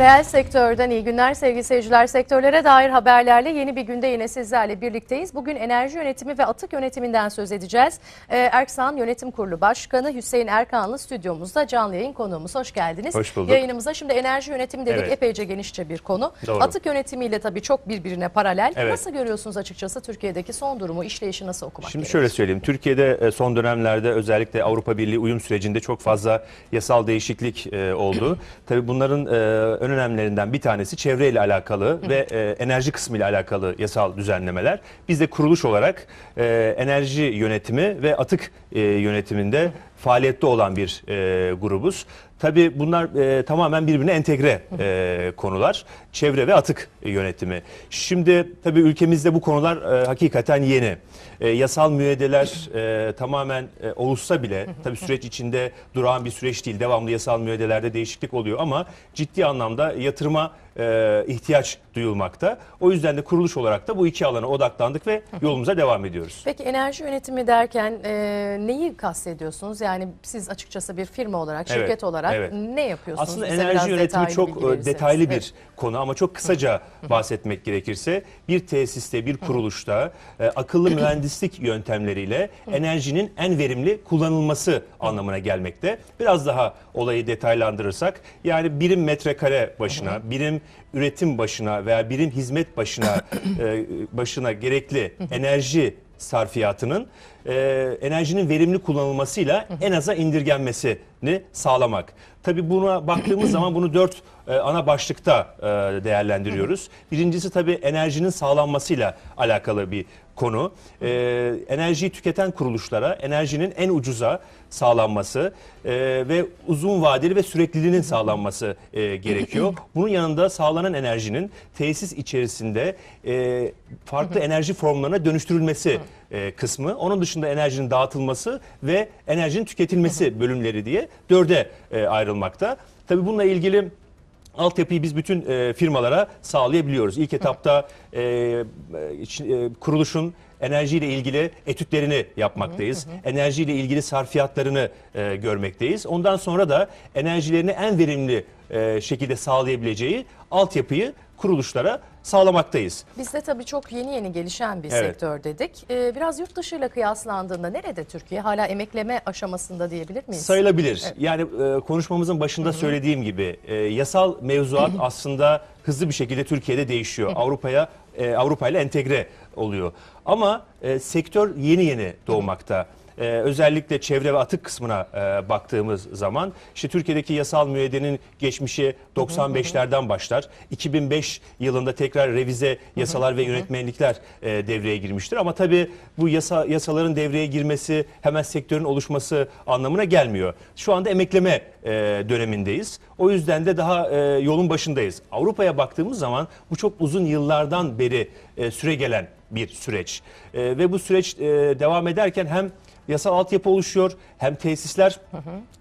Reel sektörden iyi günler sevgili seyirciler. Sektörlere dair haberlerle yeni bir günde yine sizlerle birlikteyiz. Bugün enerji yönetimi ve atık yönetiminden söz edeceğiz. Ee, Erksan Yönetim Kurulu Başkanı Hüseyin Erkanlı stüdyomuzda canlı yayın konuğumuz. Hoş geldiniz. Hoş bulduk. Yayınımıza şimdi enerji yönetimi dedik Evet. epeyce genişçe bir konu. Doğru. Atık yönetimiyle tabii çok birbirine paralel. Evet. Nasıl görüyorsunuz açıkçası Türkiye'deki son durumu, işleyişi nasıl okumak Şimdi gerekir? şöyle söyleyeyim. Türkiye'de e, son dönemlerde özellikle Avrupa Birliği uyum sürecinde çok fazla yasal değişiklik e, oldu. Tabii bunların e, en önemlilerinden bir tanesi çevreyle alakalı ve e, enerji kısmı ile alakalı yasal düzenlemeler. Biz de kuruluş olarak e, enerji yönetimi ve atık e, yönetiminde faaliyette olan bir e, grubuz. Tabii bunlar e, tamamen birbirine entegre e, konular. Çevre ve atık yönetimi. Şimdi tabii ülkemizde bu konular e, hakikaten yeni. E, yasal müeyyideler e, tamamen e, oluşsa bile tabii süreç içinde durağan bir süreç değil. Devamlı yasal müeyyidelerde değişiklik oluyor ama ciddi anlamda yatırıma e, ihtiyaç duyulmakta. O yüzden de kuruluş olarak da bu iki alana odaklandık ve yolumuza devam ediyoruz. Peki enerji yönetimi derken e, neyi kastediyorsunuz? Yani siz açıkçası bir firma olarak, Evet, şirket olarak evet. ne yapıyorsunuz? Aslında Bize enerji yönetimi detaylı çok bilgi e, detaylı bir Evet. konu ama çok kısaca bahsetmek gerekirse bir tesiste, bir kuruluşta e, akıllı mühendislik yöntemleriyle enerjinin en verimli kullanılması anlamına gelmekte. Biraz daha olayı detaylandırırsak yani birim metrekare başına, birim üretim başına veya birim hizmet başına e, başına gerekli enerji sarfiyatının e, enerjinin verimli kullanılmasıyla en aza indirgenmesini sağlamak. Tabii buna baktığımız zaman bunu dört e, ana başlıkta e, değerlendiriyoruz. Birincisi tabii enerjinin sağlanmasıyla alakalı bir konu. E, enerjiyi tüketen kuruluşlara enerjinin en ucuza sağlanması e, ve uzun vadeli ve sürekliliğinin sağlanması e, gerekiyor. Bunun yanında sağlanan enerjinin tesis içerisinde e, farklı enerji formlarına dönüştürülmesi e, kısmı. Onun dışında enerjinin dağıtılması ve enerjinin tüketilmesi bölümleri diye dörde e, ayrılmakta. Tabii bununla ilgili altyapıyı biz bütün e, firmalara sağlayabiliyoruz. İlk etapta e, kuruluşun enerjiyle ilgili etütlerini yapmaktayız. Enerjiyle ilgili sarfiyatlarını e, görmekteyiz. Ondan sonra da enerjilerini en verimli e, şekilde sağlayabileceği altyapıyı kuruluşlara sağlamaktayız. Bizde tabii çok yeni yeni gelişen bir Evet. sektör dedik. Ee, biraz yurt dışıyla kıyaslandığında nerede Türkiye? Hala emekleme aşamasında diyebilir miyiz? Sayılabilir. Yani e, konuşmamızın başında söylediğim gibi e, yasal mevzuat aslında hızlı bir şekilde Türkiye'de değişiyor. Avrupa'ya e, Avrupa ile entegre oluyor. Ama e, sektör yeni yeni doğmakta. E, özellikle çevre ve atık kısmına e, baktığımız zaman işte Türkiye'deki yasal müeyyidenin geçmişi 95'lerden başlar. 2005 yılında tekrar revize yasalar ve yönetmelikler e, devreye girmiştir. Ama tabii bu yasa yasaların devreye girmesi hemen sektörün oluşması anlamına gelmiyor. Şu anda emekleme e, dönemindeyiz. O yüzden de daha e, yolun başındayız. Avrupa'ya baktığımız zaman bu çok uzun yıllardan beri e, süre gelen bir süreç. E, ve bu süreç e, devam ederken hem yasal altyapı oluşuyor hem tesisler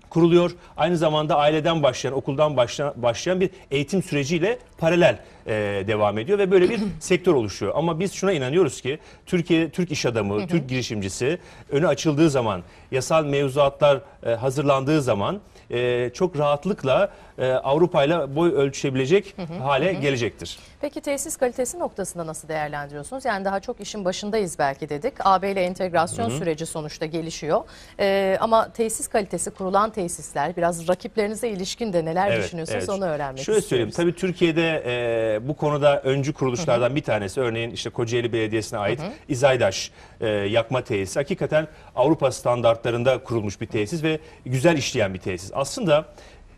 kuruluyor. Aynı zamanda aileden başlayan, okuldan başlayan, başlayan bir eğitim süreciyle paralel e, devam ediyor ve böyle bir sektör oluşuyor. Ama biz şuna inanıyoruz ki Türkiye, Türk iş adamı, Türk girişimcisi önü açıldığı zaman, yasal mevzuatlar e, hazırlandığı zaman e, çok rahatlıkla e, Avrupa ile boy ölçüşebilecek hale gelecektir. Peki tesis kalitesi noktasında nasıl değerlendiriyorsunuz? Yani daha çok işin başındayız belki dedik. AB ile entegrasyon süreci sonuçta gelişiyor. Ee, ama tesis kalitesi kurulan tesisler biraz rakiplerinize ilişkin de neler düşünüyorsunuz onu öğrenmek Şöyle istiyoruz. söyleyeyim. Tabii Türkiye'de e, bu konuda öncü kuruluşlardan bir tanesi örneğin işte Kocaeli Belediyesi'ne ait İzaydaş e, yakma tesisi. Hakikaten Avrupa standartlarında kurulmuş bir tesis ve güzel işleyen bir tesis. Aslında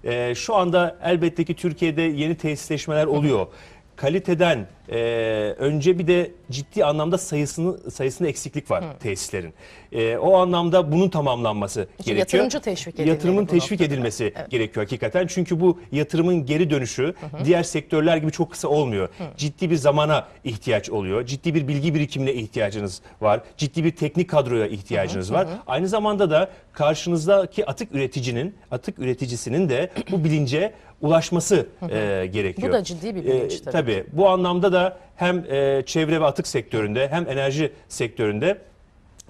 e, şu anda elbette ki Türkiye'de yeni tesisleşmeler oluyor. Kaliteden e, önce bir de ciddi anlamda sayısını sayısında eksiklik var tesislerin. E, o anlamda bunun tamamlanması gerekiyor. yatırımcı teşvik edilmeli Yatırımın teşvik noktada. edilmesi gerekiyor hakikaten. Çünkü bu yatırımın geri dönüşü diğer sektörler gibi çok kısa olmuyor. Ciddi bir zamana ihtiyaç oluyor. Ciddi bir bilgi birikimine ihtiyacınız var. Ciddi bir teknik kadroya ihtiyacınız var. Aynı zamanda da karşınızdaki atık üreticinin, atık üreticisinin de bu bilince ulaşması e, gerekiyor. Bu da ciddi bir bilinç tabii. Tabii. Bu anlamda da hem e, çevre ve atık sektöründe hem enerji sektöründe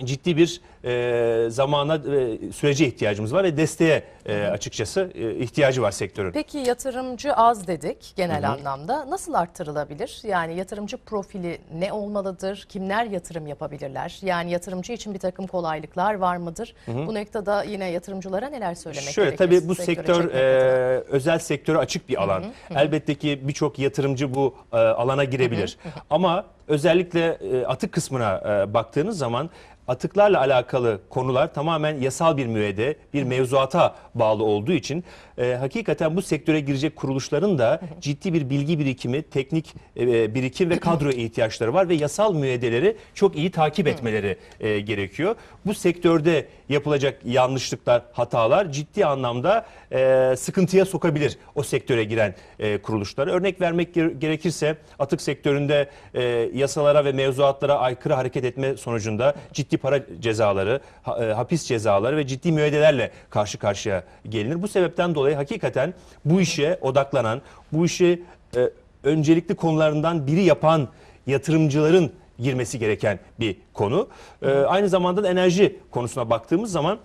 ciddi bir e, zamana ve sürece ihtiyacımız var ve desteğe e, açıkçası e, ihtiyacı var sektörün. Peki yatırımcı az dedik genel anlamda. Nasıl arttırılabilir? Yani yatırımcı profili ne olmalıdır? Kimler yatırım yapabilirler? Yani yatırımcı için bir takım kolaylıklar var mıdır? Bu noktada yine yatırımcılara neler söylemek Şöyle gerekir? tabii bu sektör e, özel sektöre açık bir alan. Elbette ki birçok yatırımcı bu e, alana girebilir. Ama özellikle e, atık kısmına e, baktığınız zaman atıklarla alakalı konular tamamen yasal bir müeyyide, bir mevzuata bağlı olduğu için e, hakikaten bu sektöre girecek kuruluşların da ciddi bir bilgi birikimi, teknik e, birikim ve kadro ihtiyaçları var ve yasal müeyyideleri çok iyi takip etmeleri e, gerekiyor. Bu sektörde yapılacak yanlışlıklar, hatalar ciddi anlamda e, sıkıntıya sokabilir o sektöre giren e, kuruluşları. Örnek vermek ger- gerekirse atık sektöründe e, yasalara ve mevzuatlara aykırı hareket etme sonucunda ciddi para cezaları, ha- e, hapis cezaları ve ciddi müeyyidelerle karşı karşıya gelinir. Bu sebepten dolayı hakikaten bu işe odaklanan, bu işi e, öncelikli konularından biri yapan yatırımcıların girmesi gereken bir konu. E, aynı zamanda da enerji konusuna baktığımız zaman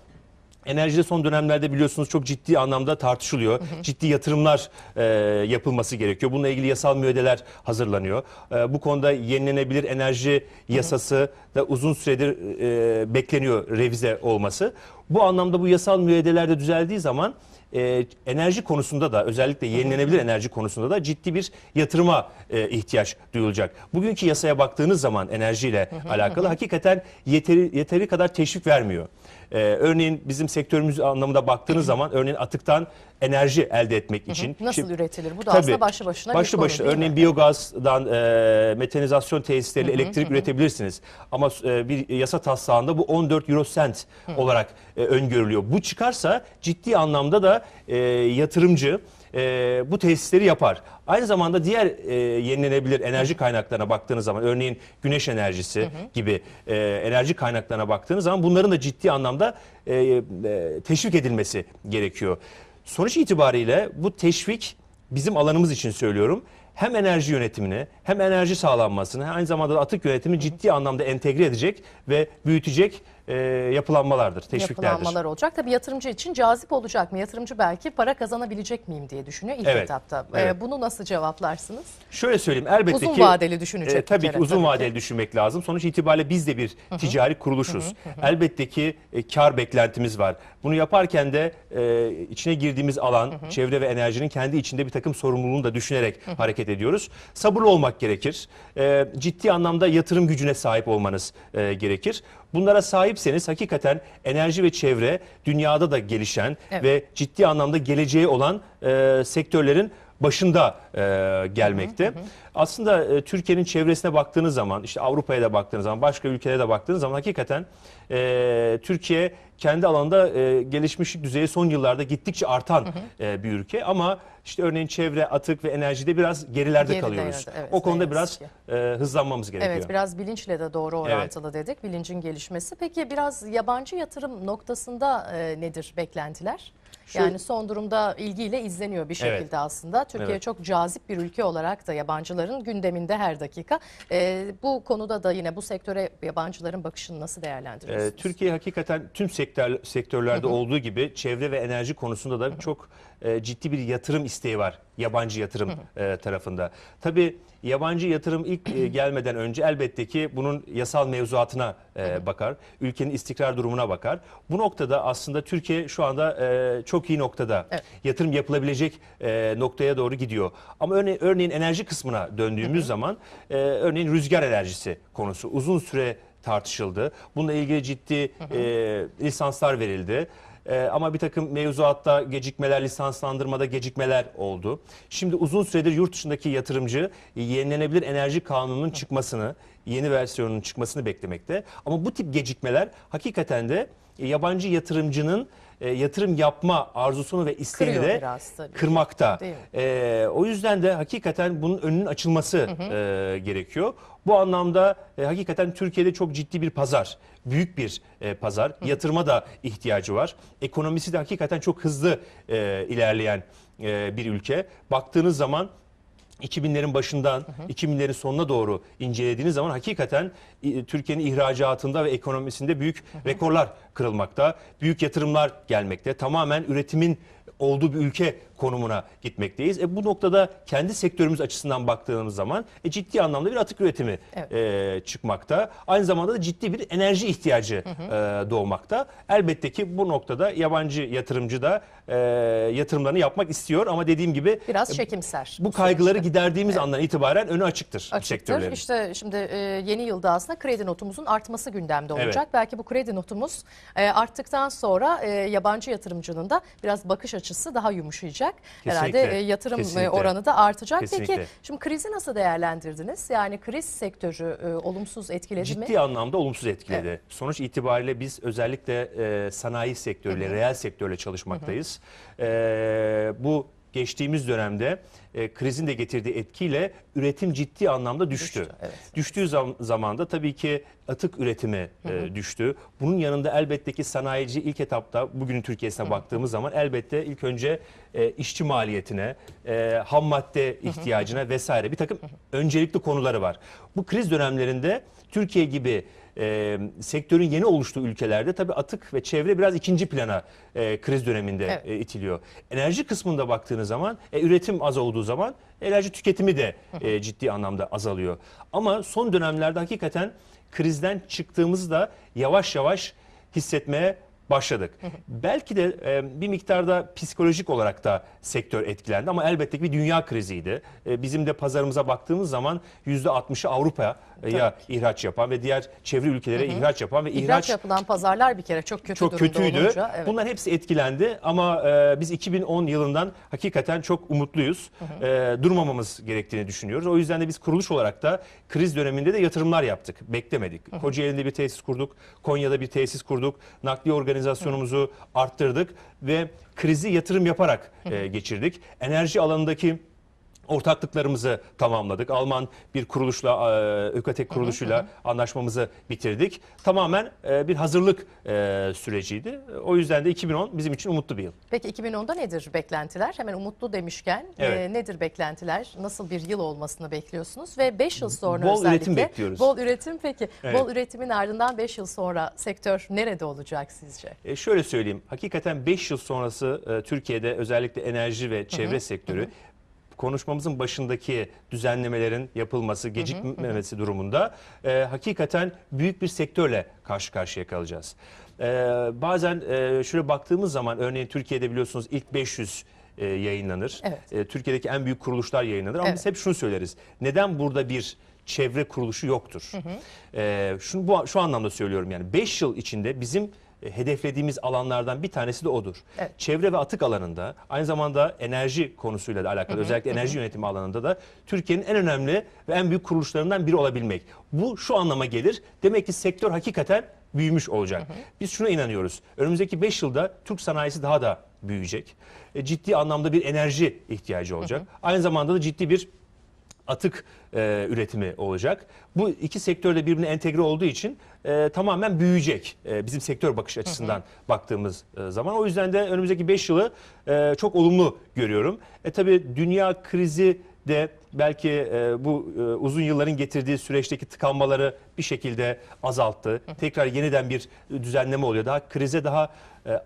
Enerjide son dönemlerde biliyorsunuz çok ciddi anlamda tartışılıyor. Ciddi yatırımlar e, yapılması gerekiyor. Bununla ilgili yasal müeyyideler hazırlanıyor. E, bu konuda yenilenebilir enerji yasası da uzun süredir e, bekleniyor revize olması. Bu anlamda bu yasal müeyyideler de düzeldiği zaman e, enerji konusunda da özellikle yenilenebilir enerji konusunda da ciddi bir yatırıma e, ihtiyaç duyulacak. Bugünkü yasaya baktığınız zaman enerjiyle alakalı hakikaten yeteri, yeteri kadar teşvik vermiyor. E, örneğin bizim sektörümüz anlamında baktığınız zaman örneğin atıktan enerji elde etmek için. Nasıl Şimdi- üretilir? Bu da Tabii. aslında başlı başına bir Başlı konu başına. değil mi? Örneğin biyogazdan e, metanizasyon tesisleriyle elektrik üretebilirsiniz. Ama e, bir yasa taslağında bu 14 euro sent olarak e, öngörülüyor. Bu çıkarsa ciddi anlamda da e, yatırımcı e, bu tesisleri yapar. Aynı zamanda diğer e, yenilenebilir enerji kaynaklarına baktığınız zaman örneğin güneş enerjisi gibi e, enerji kaynaklarına baktığınız zaman bunların da ciddi anlamda e, e, teşvik edilmesi gerekiyor. Sonuç itibariyle bu teşvik bizim alanımız için söylüyorum. Hem enerji yönetimini hem enerji sağlanmasını aynı zamanda da atık yönetimini ciddi anlamda entegre edecek ve büyütecek e, yapılanmalardır, teşviklerdir. yapılanmalar olacak. Tabii yatırımcı için cazip olacak mı? Yatırımcı belki para kazanabilecek miyim diye düşünüyor ilk Evet, etapta. evet. Ee, bunu nasıl cevaplarsınız? Şöyle söyleyeyim elbette Uzun ki vadeli düşünecek e, bir tabii ki kere, uzun tabii ki. vadeli düşünmek lazım. Sonuç itibariyle biz de bir ticari kuruluşuz. Elbette ki e, kar beklentimiz var. Bunu yaparken de e, içine girdiğimiz alan çevre ve enerjinin kendi içinde bir takım sorumluluğunu da düşünerek hareket ediyoruz. Sabırlı olmak gerekir. E, ciddi anlamda yatırım gücüne sahip olmanız e, gerekir. Bunlara sahipseniz hakikaten enerji ve çevre dünyada da gelişen Evet. ve ciddi anlamda geleceği olan e, sektörlerin başında e, gelmekte. Aslında e, Türkiye'nin çevresine baktığınız zaman, işte Avrupa'ya da baktığınız zaman, başka ülkelere de baktığınız zaman hakikaten e, Türkiye kendi alanında e, gelişmişlik düzeyi son yıllarda gittikçe artan e, bir ülke. Ama işte örneğin çevre, atık ve enerjide biraz gerilerde Geride kalıyoruz. evet, evet, o konuda biraz e, hızlanmamız gerekiyor. Evet biraz bilinçle de doğru orantılı dedik. Bilincin gelişmesi. Peki biraz yabancı yatırım noktasında e, nedir beklentiler? Şu- yani son durumda ilgiyle izleniyor bir şekilde Evet. aslında. Türkiye Evet. çok cazip bir ülke olarak da yabancıların gündeminde her dakika. E, bu konuda da yine bu sektöre yabancıların bakışını nasıl değerlendiriyorsunuz? Ee, Türkiye hakikaten tüm sektör, sektörlerde olduğu gibi çevre ve enerji konusunda da çok e, ciddi bir yatırım isteği var yabancı yatırım e, tarafında. Tabii yabancı yatırım ilk e, gelmeden önce elbette ki bunun yasal mevzuatına e, bakar, ülkenin istikrar durumuna bakar. Bu noktada aslında Türkiye şu anda e, çok iyi noktada. Evet. Yatırım yapılabilecek e, noktaya doğru gidiyor. Ama örne- örneğin enerji kısmına döndüğümüz zaman e, örneğin rüzgar enerjisi konusu uzun süre tartışıldı. Bununla ilgili ciddi e, lisanslar verildi. E, ama bir takım mevzuatta gecikmeler, lisanslandırmada gecikmeler oldu. Şimdi uzun süredir yurt dışındaki yatırımcı yenilenebilir enerji kanununun çıkmasını, yeni versiyonunun çıkmasını beklemekte. Ama bu tip gecikmeler hakikaten de yabancı yatırımcının e, yatırım yapma arzusunu ve isteğini Kırıyor de biraz tabii. kırmakta. Değil mi? Ee, o yüzden de hakikaten bunun önünün açılması e, gerekiyor. Bu anlamda e, hakikaten Türkiye'de çok ciddi bir pazar, büyük bir e, pazar. Yatırıma da ihtiyacı var. Ekonomisi de hakikaten çok hızlı e, ilerleyen e, bir ülke. Baktığınız zaman 2000'lerin başından 2000'lerin sonuna doğru incelediğiniz zaman hakikaten e, Türkiye'nin ihracatında ve ekonomisinde büyük rekorlar kırılmakta. Büyük yatırımlar gelmekte. Tamamen üretimin olduğu bir ülke konumuna gitmekteyiz. E, bu noktada kendi sektörümüz açısından baktığımız zaman e, ciddi anlamda bir atık üretimi Evet. e, çıkmakta. Aynı zamanda da ciddi bir enerji ihtiyacı e, doğmakta. Elbette ki bu noktada yabancı yatırımcı da e, yatırımlarını yapmak istiyor ama dediğim gibi Biraz e, çekimser. bu kaygıları süreçte. giderdiğimiz andan itibaren önü açıktır, Açıktır. sektörlerin. İşte şimdi e, yeni yılda aslında kredi notumuzun artması gündemde olacak. Evet. Belki bu kredi notumuz e, arttıktan sonra e, yabancı yatırımcının da biraz bakış açısı daha yumuşayacak. Kesinlikle, Herhalde yatırım e, kesinlikle. oranı da artacak. Peki Kesinlikle. şimdi krizi nasıl değerlendirdiniz? Yani kriz sektörü e, olumsuz etkiledi mi? Ciddi anlamda olumsuz etkiledi. Sonuç itibariyle biz özellikle e, sanayi sektörüyle, reel sektörle çalışmaktayız. E, bu geçtiğimiz dönemde e, krizin de getirdiği etkiyle üretim ciddi anlamda düştü. Düştü, evet. Düştüğü zam- zaman da tabii ki atık üretimi e, düştü. Bunun yanında elbette ki sanayici ilk etapta bugünün Türkiye'sine baktığımız zaman elbette ilk önce e, işçi maliyetine, e, ham madde ihtiyacına vesaire bir takım öncelikli konuları var. Bu kriz dönemlerinde Türkiye gibi e, sektörün yeni oluştuğu ülkelerde tabii atık ve çevre biraz ikinci plana e, kriz döneminde Evet. e, itiliyor. Enerji kısmında baktığınız zaman e, üretim az olduğu zaman enerji tüketimi de e, ciddi anlamda azalıyor. Ama son dönemlerde hakikaten krizden çıktığımızda yavaş yavaş hissetmeye başladık. Belki de e, bir miktarda psikolojik olarak da sektör etkilendi ama elbette ki bir dünya kriziydi. E, bizim de pazarımıza baktığımız zaman %60'ı Avrupa'ya ihraç yapan ve diğer çevre ülkelere ihraç yapan ve İhraç ihraç yapılan pazarlar bir kere çok kötü çok durumda kötüydü. olunca. Evet. Bunların hepsi etkilendi ama e, biz 2010 yılından hakikaten çok umutluyuz. E, durmamamız gerektiğini düşünüyoruz. O yüzden de biz kuruluş olarak da kriz döneminde de yatırımlar yaptık. Beklemedik. Kocaeli'nde bir tesis kurduk. Konya'da bir tesis kurduk. Nakliye organizasyonumuzu arttırdık ve krizi yatırım yaparak e, geçirdik. Enerji alanındaki ortaklıklarımızı tamamladık. Alman bir kuruluşla, e, Ökatek kuruluşuyla anlaşmamızı bitirdik. Tamamen e, bir hazırlık e, süreciydi. O yüzden de 2010 bizim için umutlu bir yıl. Peki 2010'da nedir beklentiler? Hemen umutlu demişken Evet. nedir beklentiler? Nasıl bir yıl olmasını bekliyorsunuz? Ve 5 yıl sonra Bol özellikle. üretim bekliyoruz. Bol üretim peki. Evet. Bol üretimin ardından 5 yıl sonra sektör nerede olacak sizce? E, şöyle söyleyeyim, hakikaten 5 yıl sonrası Türkiye'de özellikle enerji ve çevre sektörü konuşmamızın başındaki düzenlemelerin yapılması, gecikmemesi durumunda e, hakikaten büyük bir sektörle karşı karşıya kalacağız. E, bazen e, şöyle baktığımız zaman örneğin Türkiye'de biliyorsunuz ilk 500 e, yayınlanır. Evet. E, Türkiye'deki en büyük kuruluşlar yayınlanır ama Evet. biz hep şunu söyleriz. Neden burada bir çevre kuruluşu yoktur? E, şunu bu, şu anlamda söylüyorum yani 5 yıl içinde bizim hedeflediğimiz alanlardan bir tanesi de odur. Evet. Çevre ve atık alanında aynı zamanda enerji konusuyla da alakalı özellikle enerji yönetimi alanında da Türkiye'nin en önemli ve en büyük kuruluşlarından biri olabilmek. Bu şu anlama gelir. Demek ki sektör hakikaten büyümüş olacak. Biz şuna inanıyoruz. Önümüzdeki 5 yılda Türk sanayisi daha da büyüyecek. E, ciddi anlamda bir enerji ihtiyacı olacak. Aynı zamanda da ciddi bir atık e, üretimi olacak. Bu iki sektör de birbirine entegre olduğu için e, tamamen büyüyecek e, bizim sektör bakış açısından baktığımız e, zaman. O yüzden de önümüzdeki 5 yılı e, çok olumlu görüyorum. E tabii dünya krizi de belki e, bu e, uzun yılların getirdiği süreçteki tıkanmaları bir şekilde azalttı. Tekrar yeniden bir düzenleme oluyor. Daha krize daha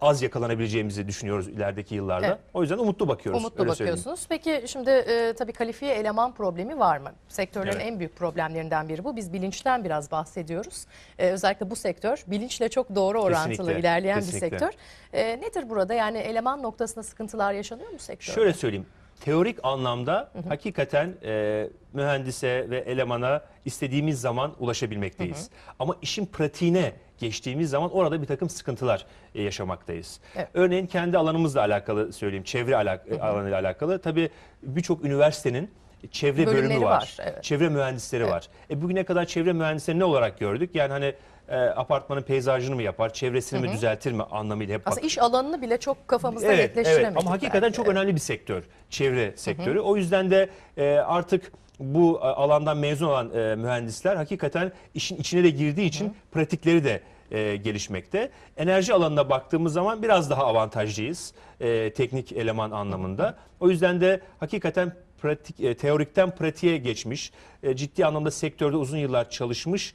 az yakalanabileceğimizi düşünüyoruz ilerideki yıllarda. Evet. O yüzden umutlu bakıyoruz. Umutlu öyle söyleyeyim. bakıyorsunuz. Peki şimdi e, tabii kalifiye eleman problemi var mı? Sektörlerin Evet. en büyük problemlerinden biri bu. Biz bilinçten biraz bahsediyoruz. E, özellikle bu sektör bilinçle çok doğru orantılı Kesinlikle, ilerleyen kesinlikle. bir sektör. E, nedir burada? Yani eleman noktasında sıkıntılar yaşanıyor mu sektörde? Şöyle söyleyeyim. Teorik anlamda hakikaten e, mühendise ve elemana istediğimiz zaman ulaşabilmekteyiz. Ama işin pratiğine geçtiğimiz zaman orada bir takım sıkıntılar e, yaşamaktayız. Evet. Örneğin kendi alanımızla alakalı söyleyeyim, çevre alak- alanıyla alakalı. Tabii birçok üniversitenin çevre Bölümleri bölümü var. var, evet. Çevre mühendisleri var. E bugüne kadar çevre mühendisleri ne olarak gördük? Yani hani e, apartmanın peyzajını mı yapar, çevresini mi düzeltir mi anlamıyla hep Aslında iş alanını bile çok kafamızda Evet, netleştiremedik. evet. Ama hakikaten belki. çok önemli bir sektör. Çevre sektörü. O yüzden de e, artık bu e, alandan mezun olan e, mühendisler hakikaten işin içine de girdiği için pratikleri de e, gelişmekte. Enerji alanına baktığımız zaman biraz daha avantajlıyız e, teknik eleman anlamında. O yüzden de hakikaten pratik e, teorikten pratiğe geçmiş, e, ciddi anlamda sektörde uzun yıllar çalışmış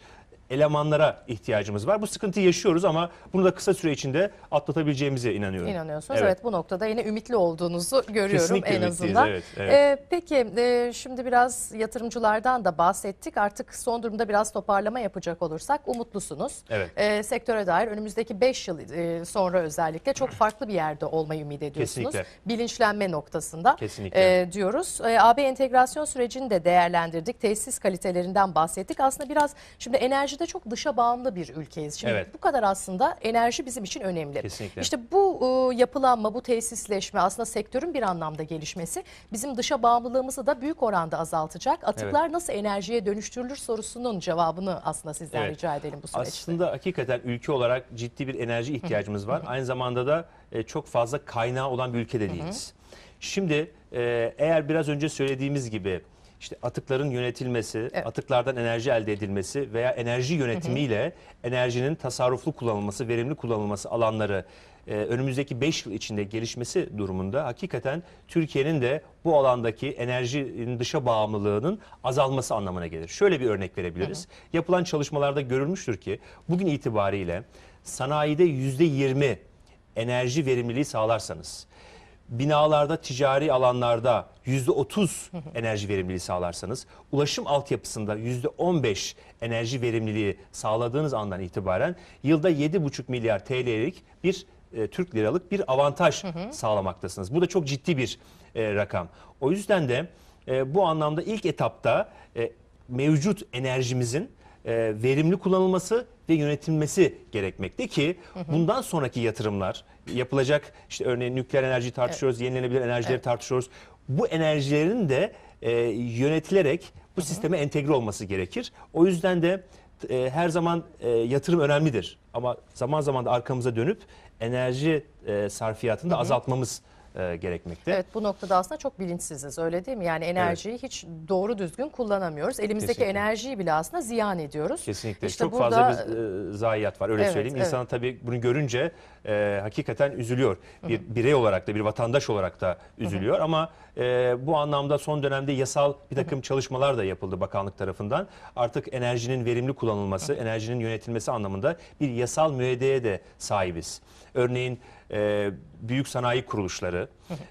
elemanlara ihtiyacımız var. Bu sıkıntıyı yaşıyoruz ama bunu da kısa süre içinde atlatabileceğimize inanıyorum. İnanıyorsunuz. Evet. bu noktada yine ümitli olduğunuzu görüyorum Kesinlikle en azından. evet, evet. Ee, peki e, şimdi biraz yatırımcılardan da bahsettik. Artık son durumda biraz toparlama yapacak olursak umutlusunuz. Evet. Ee, sektöre dair önümüzdeki 5 yıl e, sonra özellikle çok farklı bir yerde olmayı ümit ediyorsunuz. Kesinlikle. Bilinçlenme noktasında Kesinlikle. e, diyoruz. E, AB entegrasyon sürecini de değerlendirdik. Tesis kalitelerinden bahsettik. Aslında biraz şimdi enerjide çok dışa bağımlı bir ülkeyiz. Şimdi Evet. bu kadar aslında enerji bizim için önemli. Kesinlikle. İşte bu e, yapılanma, bu tesisleşme aslında sektörün bir anlamda gelişmesi bizim dışa bağımlılığımızı da büyük oranda azaltacak. Atıklar nasıl enerjiye dönüştürülür sorusunun cevabını aslında sizden Evet. rica edelim bu süreçte. Aslında hakikaten ülke olarak ciddi bir enerji ihtiyacımız var. Aynı zamanda da e, çok fazla kaynağı olan bir ülke de değiliz. Şimdi e, eğer biraz önce söylediğimiz gibi işte atıkların yönetilmesi, Evet. atıklardan enerji elde edilmesi veya enerji yönetimiyle enerjinin tasarruflu kullanılması, verimli kullanılması alanları e, önümüzdeki 5 yıl içinde gelişmesi durumunda hakikaten Türkiye'nin de bu alandaki enerjinin dışa bağımlılığının azalması anlamına gelir. Şöyle bir örnek verebiliriz. Yapılan çalışmalarda görülmüştür ki bugün itibariyle sanayide %20 enerji verimliliği sağlarsanız, binalarda, ticari alanlarda %30 enerji verimliliği sağlarsanız, ulaşım altyapısında %15 enerji verimliliği sağladığınız andan itibaren yılda 7,5 milyar TL'lik bir e, Türk liralık bir avantaj sağlamaktasınız. Bu da çok ciddi bir e, rakam. O yüzden de e, bu anlamda ilk etapta e, mevcut enerjimizin e, verimli kullanılması ve yönetilmesi gerekmekte ki bundan sonraki yatırımlar yapılacak işte örneğin nükleer enerjiyi tartışıyoruz, yenilenebilir enerjileri tartışıyoruz. Bu enerjilerin de e, yönetilerek bu sisteme entegre olması gerekir. O yüzden de e, her zaman e, yatırım önemlidir. Ama zaman zaman da arkamıza dönüp enerji e, sarfiyatını da azaltmamız e, gerekmekte. Evet bu noktada aslında çok bilinçsiziz öyle değil mi? Yani enerjiyi hiç doğru düzgün kullanamıyoruz. Elimizdeki Kesinlikle. enerjiyi bile aslında ziyan ediyoruz. Kesinlikle. İşte Çok burada- fazla bir e, zayiat var öyle Evet, söyleyeyim. evet. İnsan tabii bunu görünce e, hakikaten üzülüyor. Bir birey olarak da bir vatandaş olarak da üzülüyor ama e, bu anlamda son dönemde yasal bir takım çalışmalar da yapıldı bakanlık tarafından. Artık enerjinin verimli kullanılması, enerjinin yönetilmesi anlamında bir yasal müeyyideye de sahibiz. Örneğin e, büyük sanayi kuruluşları,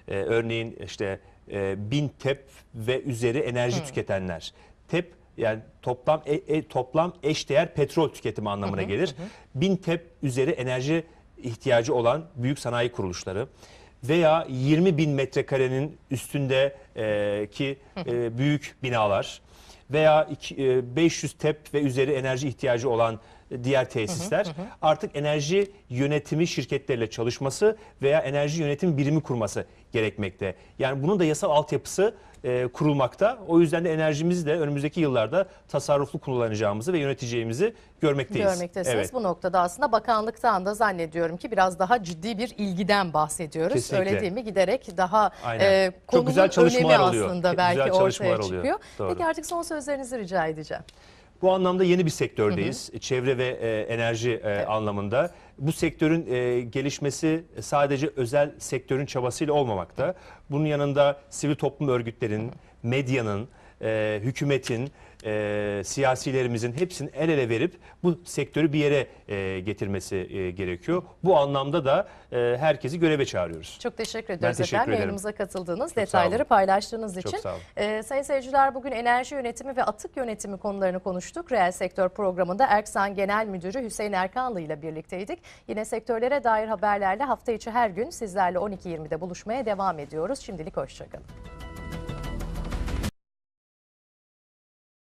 e, örneğin işte e, bin tep ve üzeri enerji tüketenler. TEP yani toplam e, e, toplam eşdeğer petrol tüketimi anlamına gelir. Bin tep üzeri enerji ihtiyacı olan büyük sanayi kuruluşları veya 20 bin metrekarenin üstünde e, e, büyük binalar veya iki- e, 500 tep ve üzeri enerji ihtiyacı olan diğer tesisler artık enerji yönetimi şirketleriyle çalışması veya enerji yönetim birimi kurması gerekmekte. Yani bunun da yasal altyapısı e, kurulmakta. O yüzden de enerjimizi de önümüzdeki yıllarda tasarruflu kullanacağımızı ve yöneteceğimizi görmekteyiz. Görmektesiniz. Evet. Bu noktada aslında bakanlıktan da zannediyorum ki biraz daha ciddi bir ilgiden bahsediyoruz. Kesinlikle. Öyle değil mi? Giderek daha Aynen. e, Çok konunun güzel çalışmalar önemi oluyor. aslında Güzel belki çalışmalar ortaya oluyor. çıkıyor. Doğru. Peki artık son sözlerinizi rica edeceğim. Bu anlamda yeni bir sektördeyiz. Çevre ve e, enerji e, anlamında. Bu sektörün e, gelişmesi sadece özel sektörün çabasıyla olmamakta. Bunun yanında sivil toplum örgütlerinin, medyanın, e, hükümetin, e, siyasilerimizin hepsinin el ele verip bu sektörü bir yere e, getirmesi e, gerekiyor. Bu anlamda da e, herkesi göreve çağırıyoruz. Çok teşekkür ediyoruz teşekkür efendim ederim. yayınımıza katıldığınız, sağ detayları paylaştığınız Çok için. sağ olun. Ee, sayın seyirciler bugün enerji yönetimi ve atık yönetimi konularını konuştuk. Reel Sektör programında Erksan Genel Müdürü Hüseyin Erkanlı ile birlikteydik. Yine sektörlere dair haberlerle hafta içi her gün sizlerle 12.20'de buluşmaya devam ediyoruz. Şimdilik hoşçakalın.